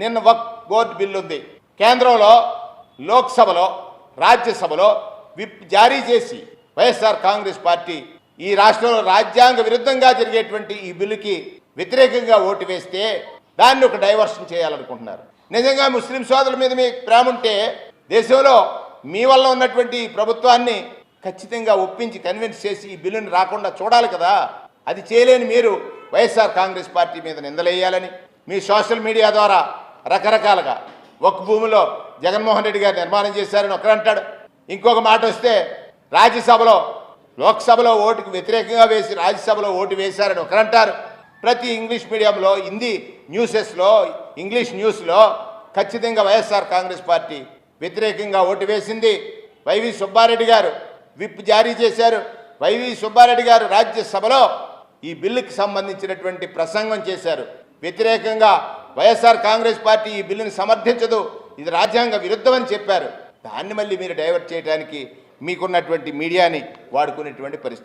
నిన్న వక్ board bill ఉంది. కేంద్రంలో లోక్సభలో రాజ్యసభలో విప్ జారీ చేసి వైఎస్ఆర్ కాంగ్రెస్ పార్టీ ఈ రాష్ట్రంలో రాజ్యాంగ విరుద్ధంగా జరిగేటువంటి ఈ బిల్లుకి వ్యతిరేకంగా ఓటు వేస్తే దాన్ని ఒక డైవర్షన్ చేయాలనుకుంటున్నారు. నిజంగా ముస్లిం సోదరుల మీద మీకు ప్రేమ ఉంటే దేశంలో మీ వల్ల ఉన్నటువంటి ప్రభుత్వాన్ని ఖచ్చితంగా ఒప్పించి కన్విన్స్ చేసి ఈ బిల్లుని రాకుండా చూడాలి కదా. అది చేయలేని మీరు వైఎస్ఆర్ కాంగ్రెస్ పార్టీ మీద నిందలేయాలని మీ సోషల్ మీడియా ద్వారా రకరకాలుగా. ఒక భూమిలో జగన్మోహన్ రెడ్డి గారు నిర్మాణం చేశారని ఒకరంటాడు ఇంకొక మాట వస్తే రాజ్యసభలో లోక్సభలో ఓటుకు వ్యతిరేకంగా వేసి రాజ్యసభలో ఓటు వేశారని ఒకరు అంటారు. ప్రతి ఇంగ్లీష్ మీడియంలో హిందీ న్యూసెస్లో ఇంగ్లీష్ న్యూస్లో ఖచ్చితంగా వైఎస్ఆర్ కాంగ్రెస్ పార్టీ వ్యతిరేకంగా ఓటు వేసింది వైవి సుబ్బారెడ్డి గారు. విప్ జారీ చేశారు. వైవి సుబ్బారెడ్డి గారు రాజ్యసభలో ఈ బిల్లుకి సంబంధించినటువంటి ప్రసంగం చేశారు. వ్యతిరేకంగా వైఎస్ఆర్ కాంగ్రెస్ పార్టీ ఈ బిల్లుని సమర్థించదు. ఇది రాజ్యాంగ విరుద్ధమని చెప్పారు. దాన్ని మళ్ళీ మీరు డైవర్ట్ చేయడానికి మీకున్నటువంటి మీడియాని వాడుకునేటువంటి పరిస్థితి.